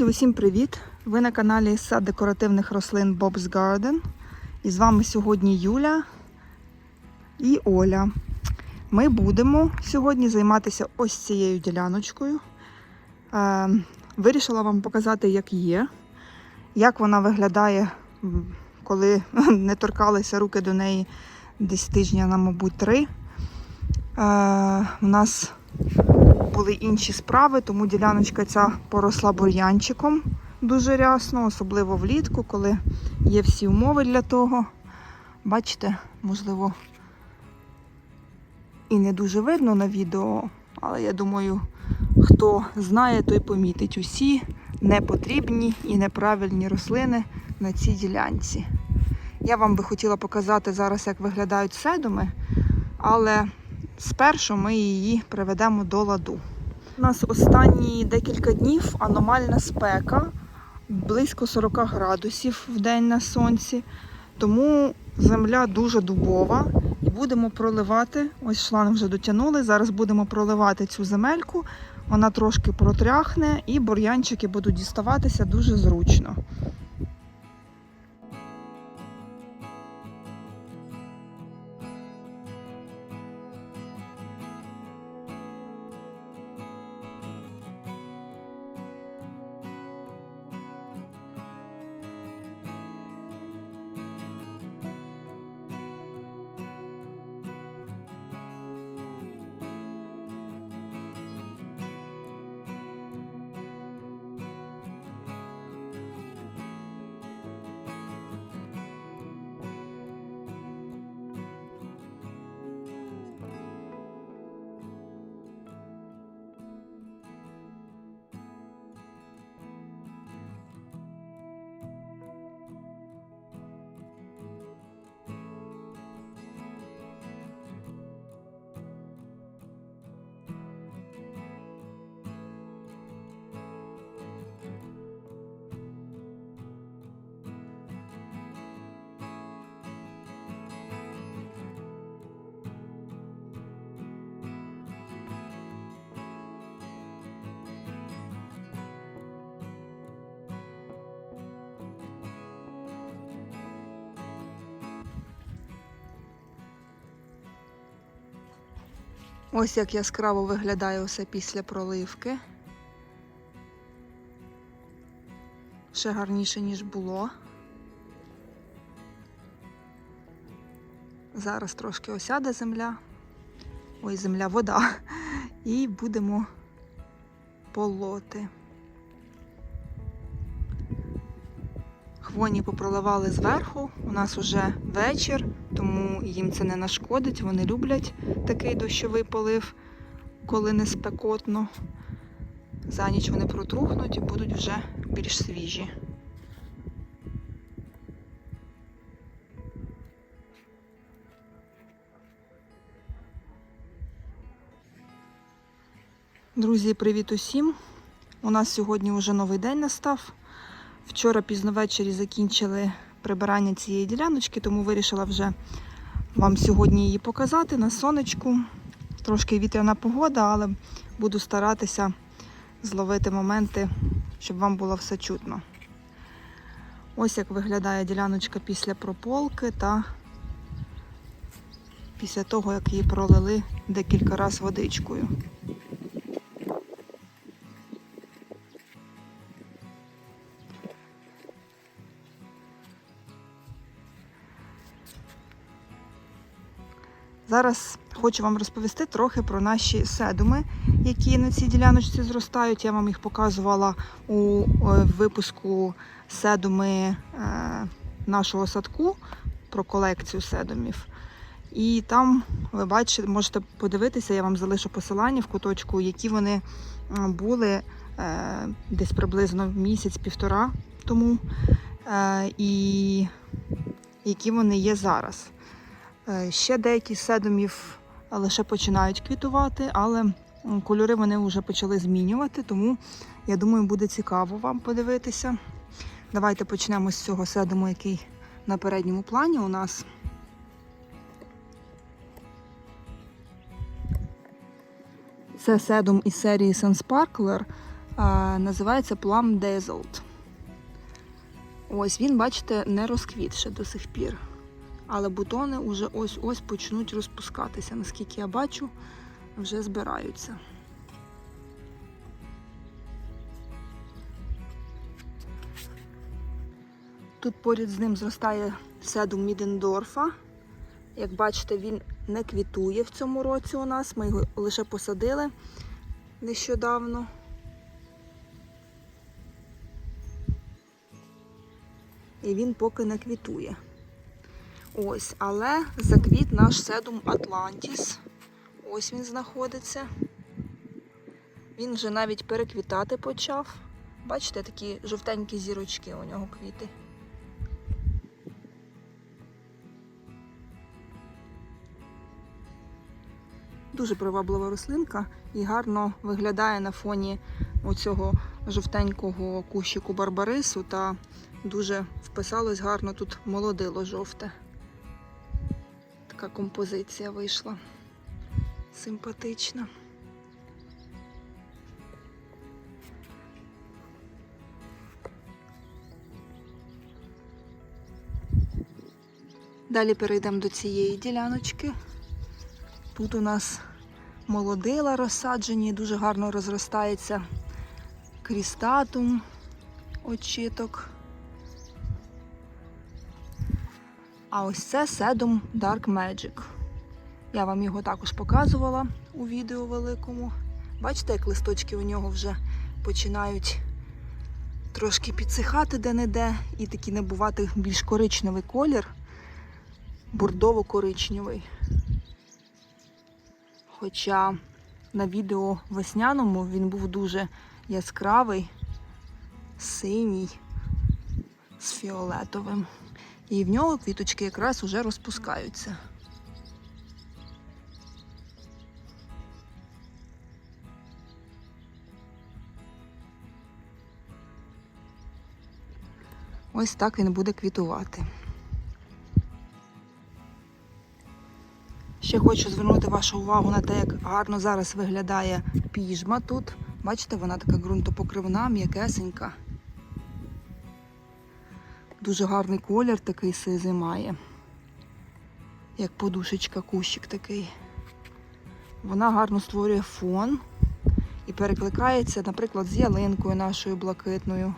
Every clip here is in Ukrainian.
Друзі, усім привіт! Ви на каналі Сад декоративних рослин Bob's Garden. І з вами сьогодні Юля і Оля. Ми будемо сьогодні займатися ось цією діляночкою. Е, вирішила вам показати, як є, як вона виглядає, коли не торкалися руки до неї десь тижня, на, мабуть, три. Е, у нас були інші справи, тому діляночка ця поросла бур'янчиком дуже рясно, особливо влітку, коли є всі умови для того. Бачите, можливо, і не дуже видно на відео, але я думаю, хто знає, той помітить усі непотрібні і неправильні рослини на цій ділянці. Я вам би хотіла показати зараз, як виглядають седуми, але спершу ми її приведемо до ладу. У нас останні декілька днів аномальна спека, близько 40 градусів в день на сонці. Тому земля дуже дубова і будемо проливати. Ось шланг вже дотягнули. Зараз будемо проливати цю земельку. Вона трошки протряхне і бур'янчики будуть діставатися дуже зручно. Ось як яскраво виглядає усе після проливки. Ще гарніше, ніж було. Зараз трошки осяде земля. Ой, земля, вода. І будемо полоти. Хвойні попроливали зверху. У нас уже вечір, тому їм це не нашкодить. Вони люблять такий дощовий полив, коли не спекотно. За ніч вони протрухнуть і будуть вже більш свіжі. Друзі, привіт усім! У нас сьогодні вже новий день настав. Вчора пізно ввечері закінчили прибирання цієї діляночки, тому вирішила вже вам сьогодні її показати на сонечку. Трошки вітряна погода, але буду старатися зловити моменти, щоб вам було все чутно. Ось як виглядає діляночка після прополки та після того, як її пролили декілька разів водичкою. Зараз хочу вам розповісти трохи про наші седуми, які на цій діляночці зростають. Я вам їх показувала у е, випуску седуми е, нашого садку про колекцію седумів. І там ви бачите, можете подивитися, я вам залишу посилання в куточку, які вони е, були десь приблизно місяць-півтора тому, і які вони є зараз. Ще деякі седумів лише починають квітувати, але кольори вони вже почали змінювати, тому я думаю, буде цікаво вам подивитися. Давайте почнемо з цього седуму, який на передньому плані у нас. Це седум із серії Sun Sparkler. Називається Plum Dazzled. Ось він, бачите, не розквіт до сих пір. Але бутони вже ось-ось почнуть розпускатися. Наскільки я бачу, вже збираються. Тут поряд з ним зростає седум Мідендорфа. Як бачите, він не квітує в цьому році у нас. Ми його лише посадили нещодавно. І він поки не квітує. Ось, але заквіт наш седум Атлантіс. Ось він знаходиться. Він вже навіть переквітати почав. Бачите, такі жовтенькі зірочки у нього квіти. Дуже приваблива рослинка і гарно виглядає на фоні оцього жовтенького кущику барбарису та дуже вписалось гарно тут молодило жовте. Така композиція вийшла. Симпатична. Далі перейдемо до цієї діляночки. Тут у нас молодила розсаджені, дуже гарно розростається крістатум, очіток. А ось це седум Dark Magic. Я вам його також показувала у відео великому. Бачите, як листочки у нього вже починають трошки підсихати де-не-де і такий набувати більш коричневий колір, бордово-коричневий. Хоча на відео весняному він був дуже яскравий, синій, з фіолетовим. І в нього квіточки якраз уже розпускаються. Ось так він буде квітувати. Ще хочу звернути вашу увагу на те, як гарно зараз виглядає піжма тут. Бачите, вона така ґрунтопокривна, м'якесенька. Дуже гарний колір такий сизий має. Як подушечка, кущик такий. Вона гарно створює фон і перекликається, наприклад, з ялинкою нашою блакитною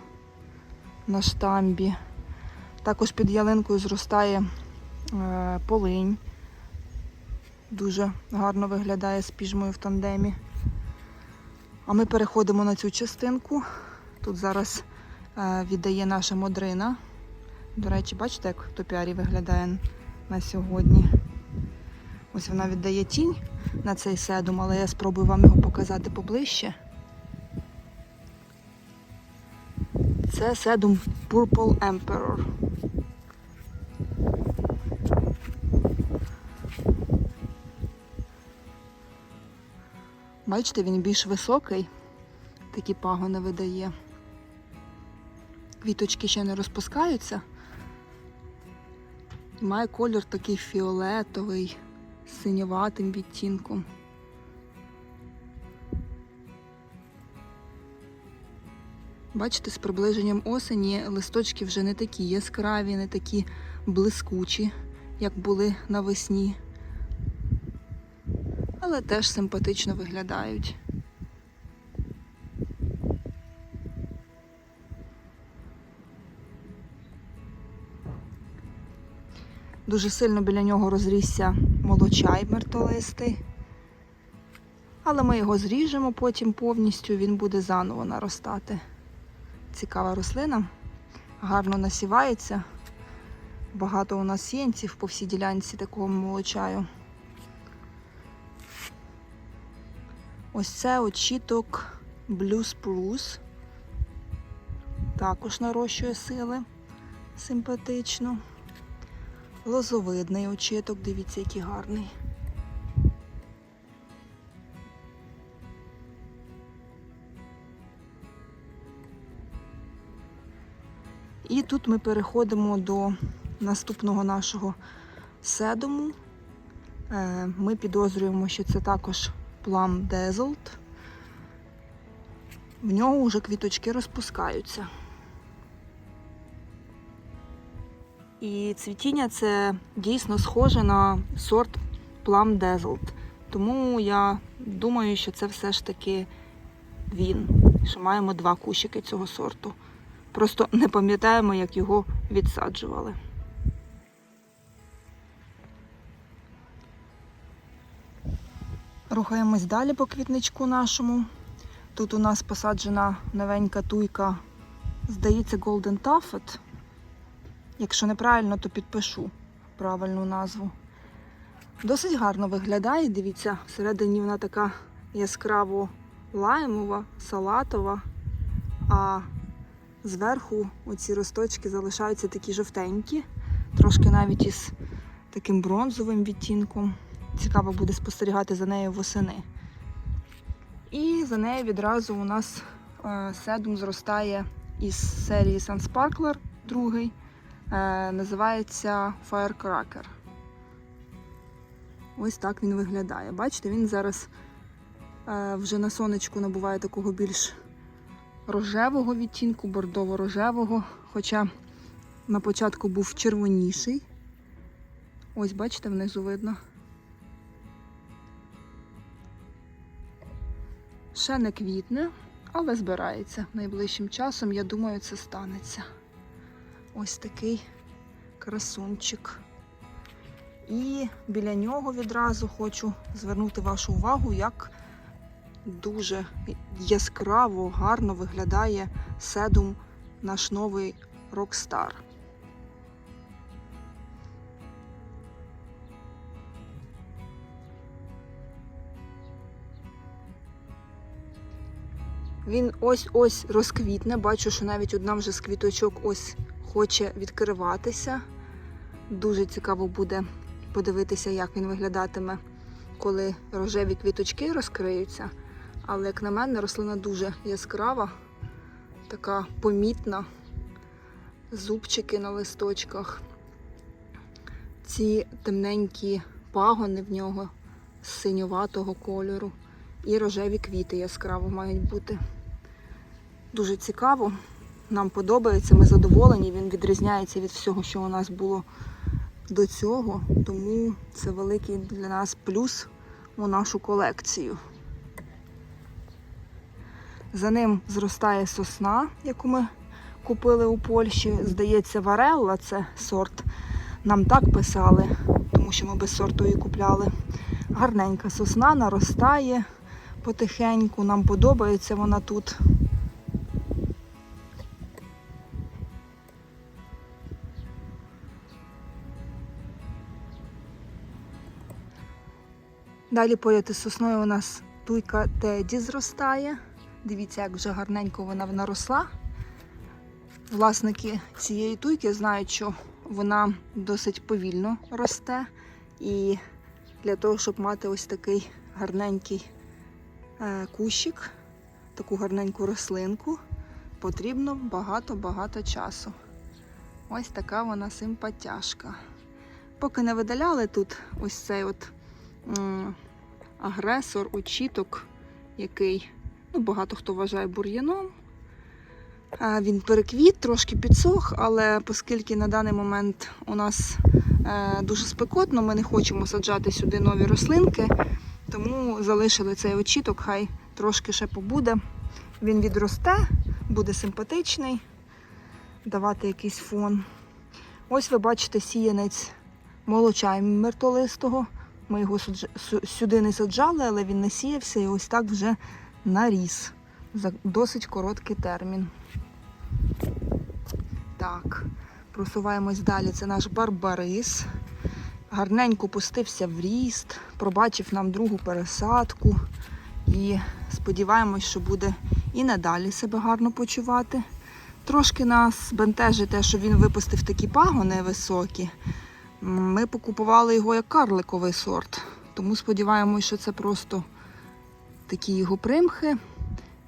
на штамбі. Також під ялинкою зростає е, полинь. Дуже гарно виглядає з піжмою в тандемі. А ми переходимо на цю частинку. Тут зараз е, віддає наша модрина. До речі, бачите, як в топіарі виглядає на сьогодні. Ось вона віддає тінь на цей седум, але я спробую вам його показати поближче. Це седум Purple Emperor. Бачите, він більш високий, такі пагони видає. Квіточки ще не розпускаються. Має колір такий фіолетовий, з синюватим відтінком. Бачите, з приближенням осені листочки вже не такі яскраві, не такі блискучі, як були навесні. Але теж симпатично виглядають. Дуже сильно біля нього розрісся молочай мертолистий. Але ми його зріжемо потім повністю, він буде заново наростати. Цікава рослина, гарно насівається. Багато у нас сіянців по всій ділянці такого молочаю. Ось це очіток Blue Spruce. Також нарощує сили симпатично. Лозовидний очіток, дивіться, який гарний. І тут ми переходимо до наступного нашого седуму. Е, Ми підозрюємо, що це також Plum Dazzled. в нього вже квіточки розпускаються. І цвітіння це дійсно схоже на сорт Plum Dazzled. Тому я думаю, що це все ж таки він. Що маємо два кущики цього сорту. Просто не пам'ятаємо, як його відсаджували. Рухаємось далі по квітничку нашому. Тут у нас посаджена новенька туйка, здається, Golden Taffet. Якщо неправильно, то підпишу правильну назву. Досить гарно виглядає. Дивіться, всередині вона така яскраво лаймова, салатова, а зверху оці росточки залишаються такі жовтенькі, трошки навіть із таким бронзовим відтінком. Цікаво буде спостерігати за нею восени. І за нею відразу у нас седум зростає із серії Sun Sparkler, другий. Е, називається Firecracker. Ось так він виглядає. Бачите, він зараз е, вже на сонечку набуває такого більш рожевого відтінку, бордово-рожевого, хоча на початку був червоніший. Ось, бачите, внизу видно. Ще не квітне, але збирається найближчим часом. Я думаю, це станеться. Ось такий красунчик. І біля нього відразу хочу звернути вашу увагу, як дуже яскраво, гарно виглядає седум наш новий Rockstar. Він ось-ось розквітне. Бачу, що навіть одна вже з квіточок ось хоче відкриватися. Дуже цікаво буде подивитися, як він виглядатиме, коли рожеві квіточки розкриються. Але, як на мене, рослина дуже яскрава, така помітна. Зубчики на листочках. Ці темненькі пагони в нього з синюватого кольору. І рожеві квіти яскраво мають бути. Дуже цікаво. Нам подобається, ми задоволені. Він відрізняється від всього, що у нас було до цього. Тому це великий для нас плюс у нашу колекцію. За ним зростає сосна, яку ми купили у Польщі. Здається, Варелла це сорт. Нам так писали, тому що ми без сорту її купляли. Гарненька сосна наростає потихеньку. Нам подобається вона тут. Далі поряд із сосною у нас туйка Теді зростає. Дивіться, як вже гарненько вона наросла. Власники цієї туйки знають, що вона досить повільно росте. І для того, щоб мати ось такий гарненький е, кущик, таку гарненьку рослинку, потрібно багато-багато часу. Ось така вона симпатяшка. Поки не видаляли тут ось цей от агресор, очіток, який ну, багато хто вважає бур'яном. Е, Він переквіт, трошки підсох, але оскільки на даний момент у нас е, дуже спекотно, ми не хочемо саджати сюди нові рослинки, тому залишили цей очіток, хай трошки ще побуде. Він відросте, буде симпатичний, давати якийсь фон. Ось ви бачите сіянець молочаю мертолистого. Ми його сюди не саджали, але він насіявся і ось так вже наріс за досить короткий термін. Так, просуваємось далі. Це наш барбарис. Гарненько пустився в ріст, пробачив нам другу пересадку. І сподіваємось, що буде і надалі себе гарно почувати. Трошки нас бентежить те, що він випустив такі пагони високі. Ми покупували його як карликовий сорт, тому сподіваємось, що це просто такі його примхи,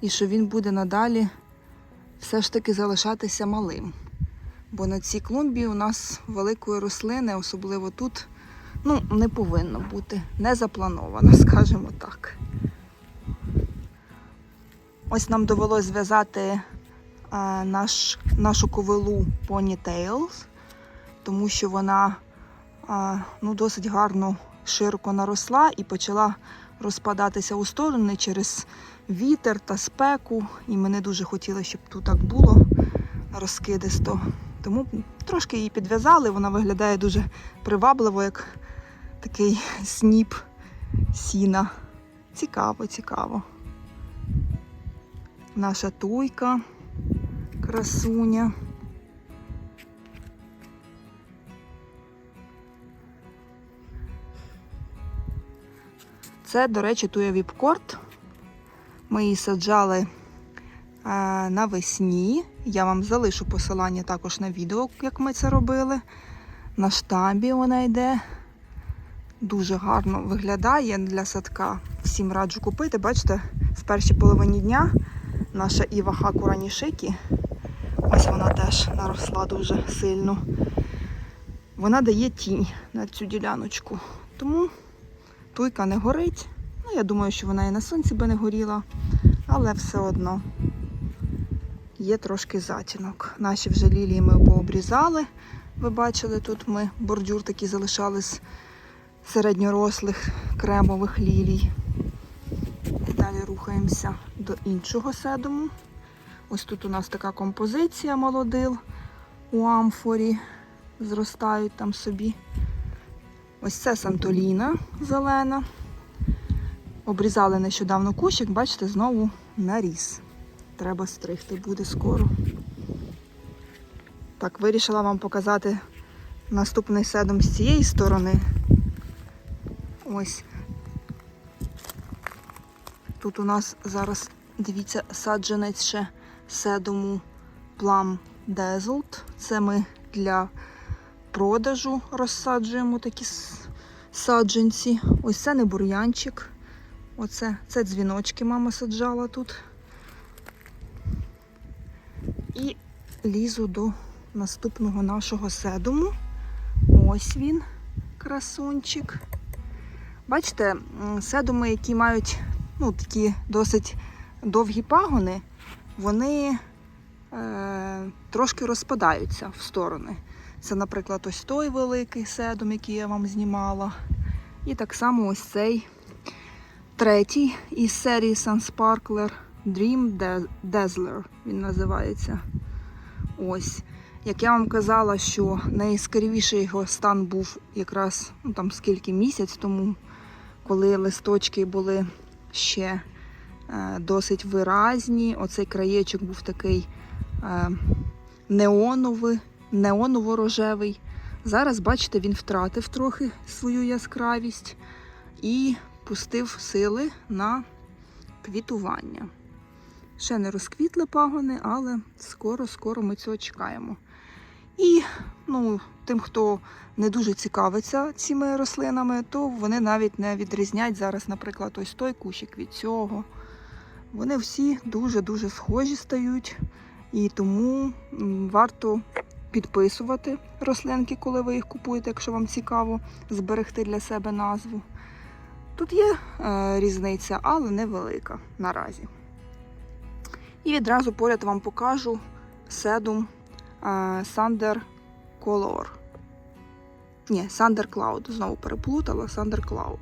і що він буде надалі все ж таки залишатися малим. Бо на цій клумбі у нас великої рослини, особливо тут, ну, не повинно бути, не заплановано, скажімо так. Ось нам довелось зв'язати е, наш, нашу ковилу Ponytails, тому що вона ну, досить гарно широко наросла і почала розпадатися у сторони через вітер та спеку. І ми не дуже хотіли, щоб тут так було розкидисто. Тому трошки її підв'язали, вона виглядає дуже привабливо, як такий сніп сіна. Цікаво, цікаво. Наша туйка, красуня. Це, до речі, туя віпкорт. Ми її саджали е, навесні. Я вам залишу посилання також на відео, як ми це робили. На штамбі вона йде. Дуже гарно виглядає для садка. Всім раджу купити. Бачите, в першій половині дня наша Іва Хакура Нішикі. Ось вона теж наросла дуже сильно. Вона дає тінь на цю діляночку. Тому туйка не горить. Ну, я думаю, що вона і на сонці би не горіла, але все одно є трошки затінок. Наші вже лілії ми пообрізали. Ви бачили, тут ми бордюр такий залишали з середньорослих кремових лілій. І далі рухаємося до іншого седуму. Ось тут у нас така композиція молодил у амфорі. Зростають там собі. Ось це Сантоліна зелена. Обрізали нещодавно кущик, бачите, знову наріс. Треба стригти буде скоро. Так, вирішила вам показати наступний седум з цієї сторони. Ось. Тут у нас зараз, дивіться, саджанець ще седуму Plum Dazzled. Це ми для продажу розсаджуємо такі саджанці. Ось це не бур'янчик. Оце це дзвіночки мама саджала тут. І лізу до наступного нашого седуму. Ось він, красунчик. Бачите, седуми, які мають ну, такі досить довгі пагони, вони е, трошки розпадаються в сторони. Це, наприклад, ось той великий седум, який я вам знімала. І так само ось цей третій із серії Sun Sparkler Dream Dazzler він називається. Ось. Як я вам казала, що найяскравіший його стан був якраз ну, там скільки місяць тому, коли листочки були ще е, досить виразні. Оцей краєчок був такий е, неоновий, неоново-рожевий. Зараз, бачите, він втратив трохи свою яскравість і пустив сили на квітування. Ще не розквітли пагони, але скоро-скоро ми цього чекаємо. І ну, тим, хто не дуже цікавиться цими рослинами, то вони навіть не відрізнять зараз, наприклад, ось той кущик від цього. Вони всі дуже-дуже схожі стають, і тому варто підписувати рослинки, коли ви їх купуєте, якщо вам цікаво зберегти для себе назву. Тут є е, різниця, але невелика наразі. І відразу поряд вам покажу седум Thunder Color. Ні, Thunder Cloud. Знову переплутала Thunder Cloud.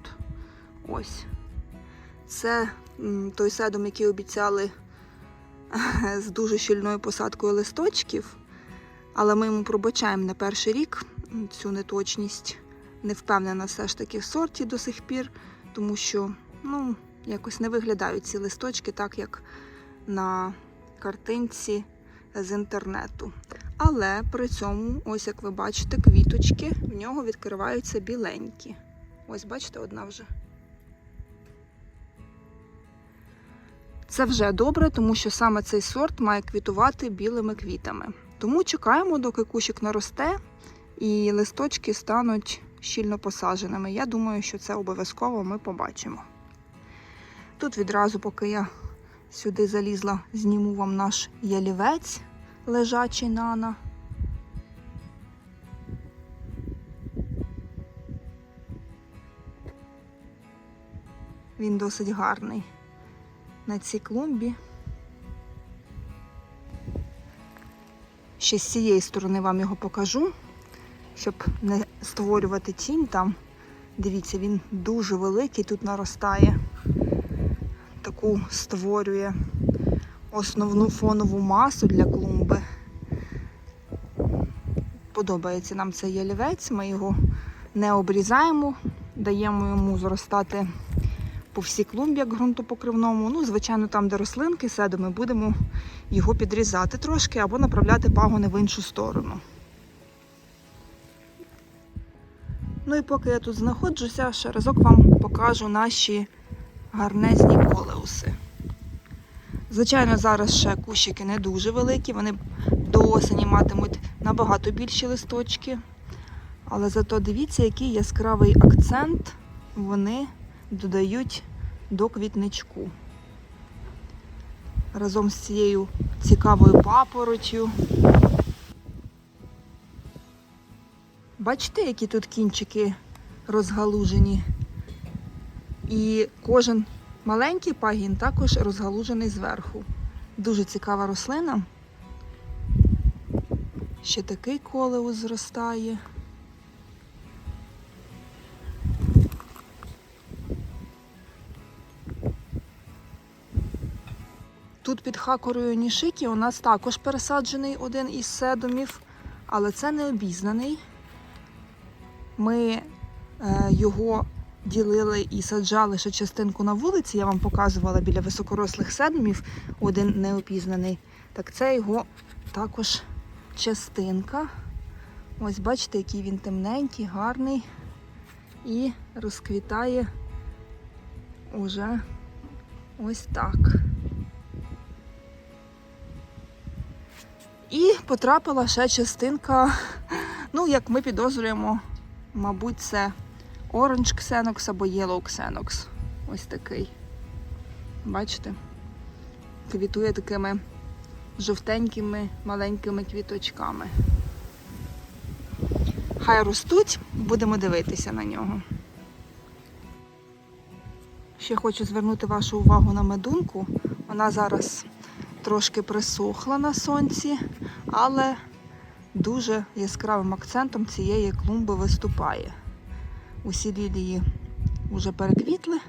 Ось. Це той седум, який обіцяли е, з дуже щільною посадкою листочків. Але ми йому пробачаємо на перший рік цю неточність. Не впевнена все ж таки в сорті до сих пір, тому що ну, якось не виглядають ці листочки так, як на картинці з інтернету. Але при цьому, ось як ви бачите, квіточки в нього відкриваються біленькі. Ось, бачите, одна вже. Це вже добре, тому що саме цей сорт має квітувати білими квітами. Тому чекаємо, доки кущик наросте і листочки стануть щільно посадженими. Я думаю, що це обов'язково ми побачимо. Тут відразу, поки я сюди залізла, зніму вам наш ялівець лежачий нана. Він досить гарний на цій клумбі. Ще з цієї сторони вам його покажу, щоб не створювати тінь там. Дивіться, він дуже великий, тут наростає. Таку створює основну фонову масу для клумби. Подобається нам цей ялівець, ми його не обрізаємо, даємо йому зростати по всій клумбі, як ґрунтопокривному. Ну, звичайно, там, де рослинки, седу, ми будемо його підрізати трошки або направляти пагони в іншу сторону. Ну і поки я тут знаходжуся, ще разок вам покажу наші гарнезні колеуси. Звичайно, зараз ще кущики не дуже великі, вони до осені матимуть набагато більші листочки. Але зато дивіться, який яскравий акцент вони додають до квітничку. Разом з цією цікавою папоротю. Бачите, які тут кінчики розгалужені? І кожен маленький пагін також розгалужений зверху. Дуже цікава рослина. Ще такий колеус зростає. Тут під хакорою Нішикі у нас також пересаджений один із седумів, але це не обізнаний. Ми е, його ділили і саджали ще частинку на вулиці. Я вам показувала біля високорослих седумів, один неопізнаний. Так це його також частинка. Ось бачите, який він темненький, гарний і розквітає уже ось так. І потрапила ще частинка, ну, як ми підозрюємо, мабуть, це Orange Xenox або Yellow Xenox. Ось такий. Бачите? Квітує такими жовтенькими маленькими квіточками. Хай ростуть, будемо дивитися на нього. Ще хочу звернути вашу увагу на медунку. Вона зараз трошки присохла на сонці, але дуже яскравим акцентом цієї клумби виступає. Усі лілії вже переквітли.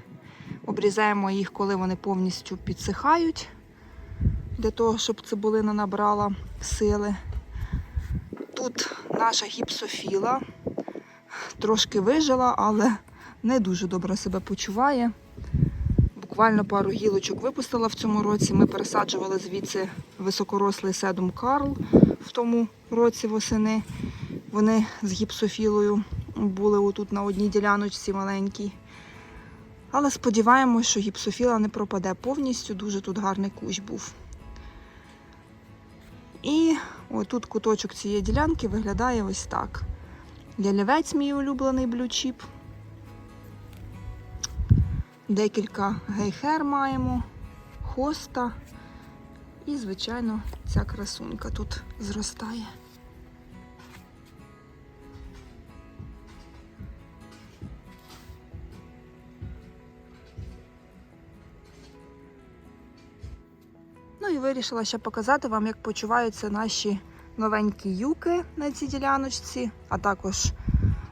Обрізаємо їх, коли вони повністю підсихають, для того, щоб цибулина набрала сили. Тут наша гіпсофіла трошки вижила, але не дуже добре себе почуває. Буквально пару гілочок випустила в цьому році. Ми пересаджували звідси високорослий седум Карл в тому році восени. Вони з гіпсофілою були отут на одній діляночці маленькій. Але сподіваємось, що гіпсофіла не пропаде повністю. Дуже тут гарний кущ був. І отут куточок цієї ділянки виглядає ось так. Лялівець мій улюблений блючіп. Декілька гейхер маємо, хоста. І, звичайно, ця красунька тут зростає. Ну і вирішила ще показати вам, як почуваються наші новенькі юки на цій діляночці, а також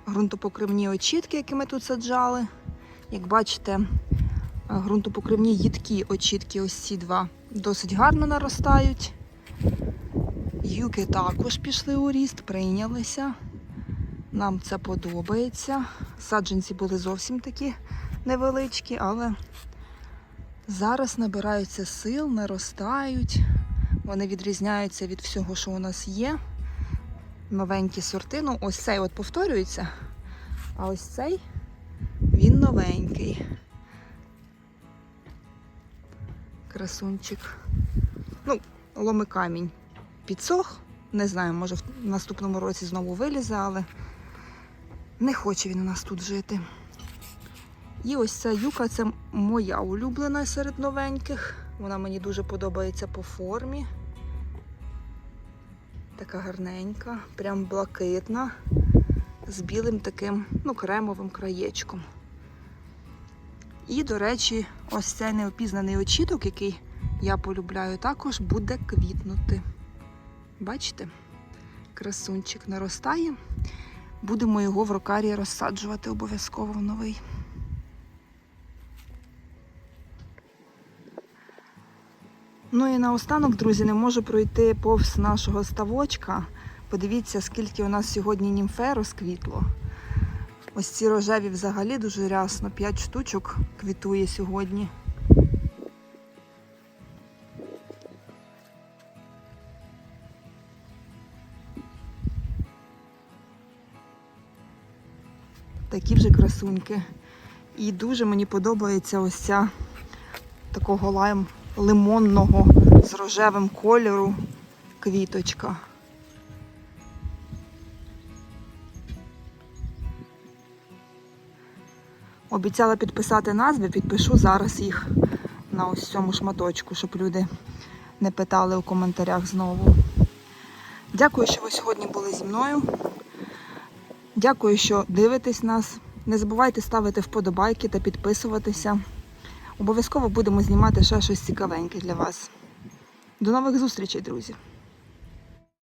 ґрунтопокривні очітки, які ми тут саджали. Як бачите, ґрунтопокривні їдкі очітки, ось ці два, досить гарно наростають. Юки також пішли у ріст, прийнялися. Нам це подобається. Саджанці були зовсім такі невеличкі, але зараз набираються сил, наростають. Вони відрізняються від всього, що у нас є. Новенькі сорти. Ну, ось цей от повторюється, а ось цей новенький. Красунчик. Ну, ломи камінь підсох. Не знаю, може в наступному році знову вилізе, але не хоче він у нас тут жити. І ось ця юка це моя улюблена серед новеньких. Вона мені дуже подобається по формі. Така гарненька, прям блакитна, з білим таким, ну, кремовим краєчком. І, до речі, ось цей неопізнаний очіток, який я полюбляю, також буде квітнути. Бачите? красунчик наростає. Будемо його в рокарі розсаджувати обов'язково в новий. Ну і наостанок, друзі, не можу пройти повз нашого ставочка. Подивіться, скільки у нас сьогодні німфе розквітло. Ось ці рожеві взагалі дуже рясно. 5 штучок квітує сьогодні. Такі вже красуньки. І дуже мені подобається ось ця такого лайм лимонного з рожевим кольору квіточка. Обіцяла підписати назви, підпишу зараз їх на ось цьому шматочку, щоб люди не питали у коментарях знову. Дякую, що ви сьогодні були зі мною. Дякую, що дивитесь нас. Не забувайте ставити вподобайки та підписуватися. Обов'язково будемо знімати ще щось цікавеньке для вас. До нових зустрічей, друзі!